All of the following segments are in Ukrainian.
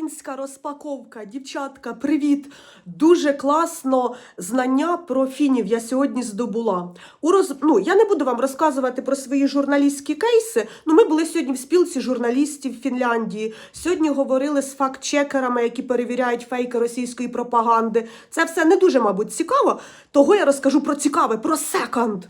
Фінська розпаковка, дівчатка, привіт! Дуже класно знання про фінів я сьогодні здобула. У роз... ну, я не буду вам розказувати про свої журналістські кейси. Ну, ми були сьогодні в спілці журналістів Фінляндії. Сьогодні говорили з факт-чекерами, які перевіряють фейки російської пропаганди. Це все не дуже, мабуть, цікаво. Того я розкажу про цікаве, про секонд.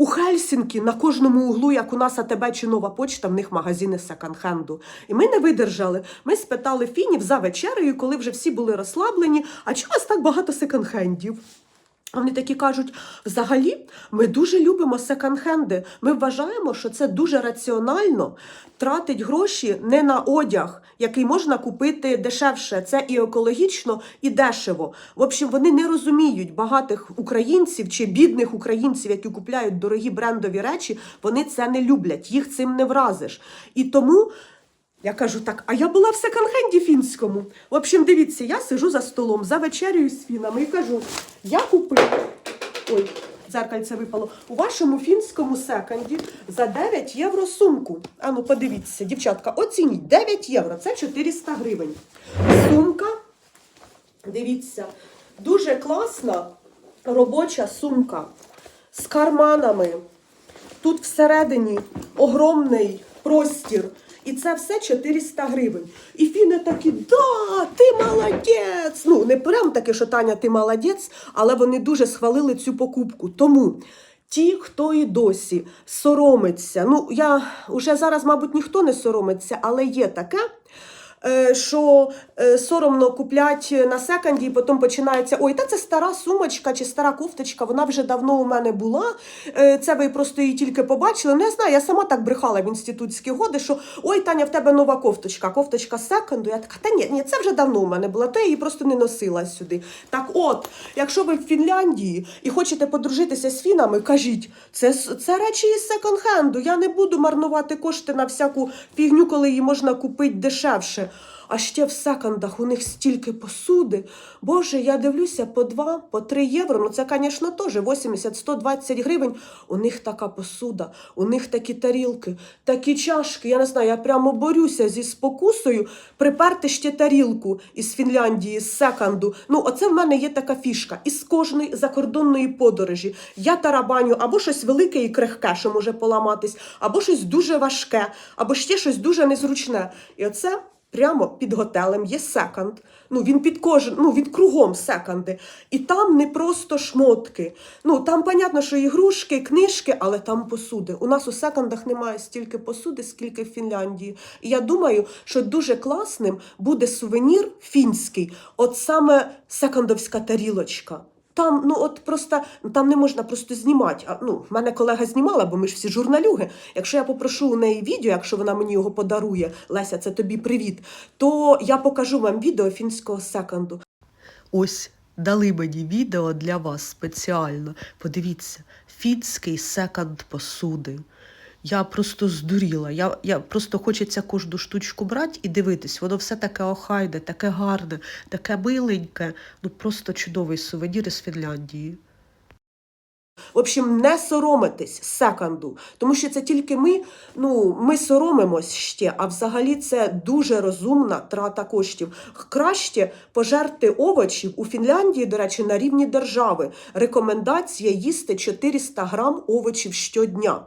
У Хельсінкі на кожному углу, як у нас АТБ чи нова почта, в них магазини секонд-хенду. І ми не видержали. Ми спитали фінів за вечерею, коли вже всі були розслаблені. А чи у вас так багато секонд-хендів? Вони такі кажуть: взагалі, ми дуже любимо секонд-хенди. Ми вважаємо, що це дуже раціонально тратить гроші не на одяг, який можна купити дешевше. Це і екологічно, і дешево. В общем, вони не розуміють багатих українців чи бідних українців, які купляють дорогі брендові речі. Вони це не люблять, їх цим не вразиш. І тому. Я кажу так, а я була в секонд-хенді фінському. В общем, дивіться, я сижу за столом за вечерею з фінами і кажу: я купив. Ой, дзеркальце випало. У вашому фінському секонді за 9 євро сумку. Ану, подивіться, дівчатка, оцініть 9 євро. Це 400 гривень. Сумка. Дивіться, дуже класна робоча сумка з карманами. Тут всередині огромний простір. І це все 400 гривень. І фіни такі, да, ти молодець. Не прям таке, що Таня, ти молодець, але вони дуже схвалили цю покупку. Тому ті, хто і досі соромиться, ну я уже зараз, мабуть, ніхто не соромиться, але є таке. Е, Що е, соромно куплять на секонді, і потім починається: ой, та це стара сумочка чи стара кофточка, вона вже давно у мене була. Е, Це ви просто її тільки побачили. Ну, я знаю, я сама так брехала в інститутські годи, що ой, Таня, в тебе нова кофточка, кофточка секонду. Я така, та ні, ні, це вже давно у мене була, то я її просто не носила сюди. Так от, якщо ви в Фінляндії і хочете подружитися з фінами, кажіть, це, це речі із секонд-хенду. Я не буду марнувати кошти на всяку фігню, коли її можна купити дешевше. А ще в секондах у них стільки посуди. Боже, я дивлюся по 2, по 3 євро. Ну це, звісно, теж 80-120 гривень. У них така посуда, у них такі тарілки, такі чашки. Я не знаю, я прямо борюся зі спокусою приперти ще тарілку із Фінляндії, з секонду. Ну, оце в мене є така фішка. Із кожної закордонної подорожі я тарабаню або щось велике і крихке, що може поламатись, або щось дуже важке, або ще щось дуже незручне. І оце. Прямо під готелем є секонд. Ну, він під кожен, ну, він кругом секонди. І там не просто шмотки. Ну, там, понятно, що ігрушки, книжки, але там посуди. У нас у секондах немає стільки посуди, скільки в Фінляндії. І я думаю, що дуже класним буде сувенір фінський, от саме секондовська тарілочка. Там, ну от просто там не можна просто знімати. А, ну, в мене колега знімала, бо ми ж всі журналюги. Якщо я попрошу у неї відео, якщо вона мені його подарує, Леся, це тобі привіт, то я покажу вам відео фінського секонду. Ось дали мені відео для вас спеціально. Подивіться, фінський секонд посуди. Я просто здуріла. Я, я просто хочеться кожну штучку брати і дивитись. Воно все таке охайне, таке гарне, таке миленьке. Ну просто чудовий сувенір із Фінляндії. В общем, не соромитись секонду, тому що це тільки ми, ну, ми соромимось ще, а взагалі це дуже розумна трата коштів. Краще пожерти овочів у Фінляндії, до речі, на рівні держави. Рекомендація їсти 400 грам овочів щодня.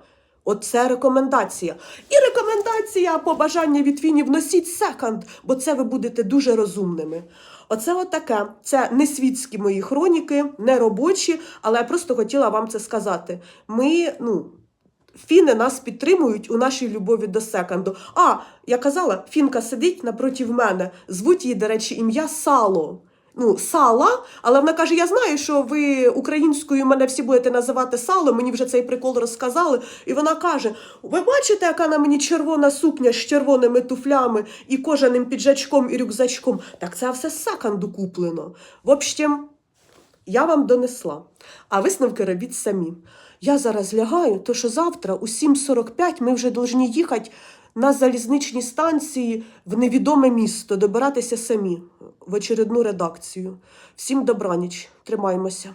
Оце рекомендація. І рекомендація побажання від фінів носіть секонд, бо це ви будете дуже розумними. Оце отаке. Це не світські мої хроніки, не робочі, але я просто хотіла вам це сказати. Ми, ну. Фіни нас підтримують у нашій любові до секонду. А, я казала, фінка сидить напроти мене. Звуть її, до речі, ім'я Сало. Ну, сала, але вона каже: Я знаю, що ви українською мене всі будете називати сало. Мені вже цей прикол розказали. І вона каже: Ви бачите, яка на мені червона сукня з червоними туфлями і кожаним піджачком і рюкзачком? Так це все з секонду куплено. В общем, я вам донесла, а висновки робіть самі. Я зараз лягаю, то що завтра у 7.45 ми вже повинні їхати на залізничній станції в невідоме місто, добиратися самі в очередну редакцію. Всім добраніч, тримаймося.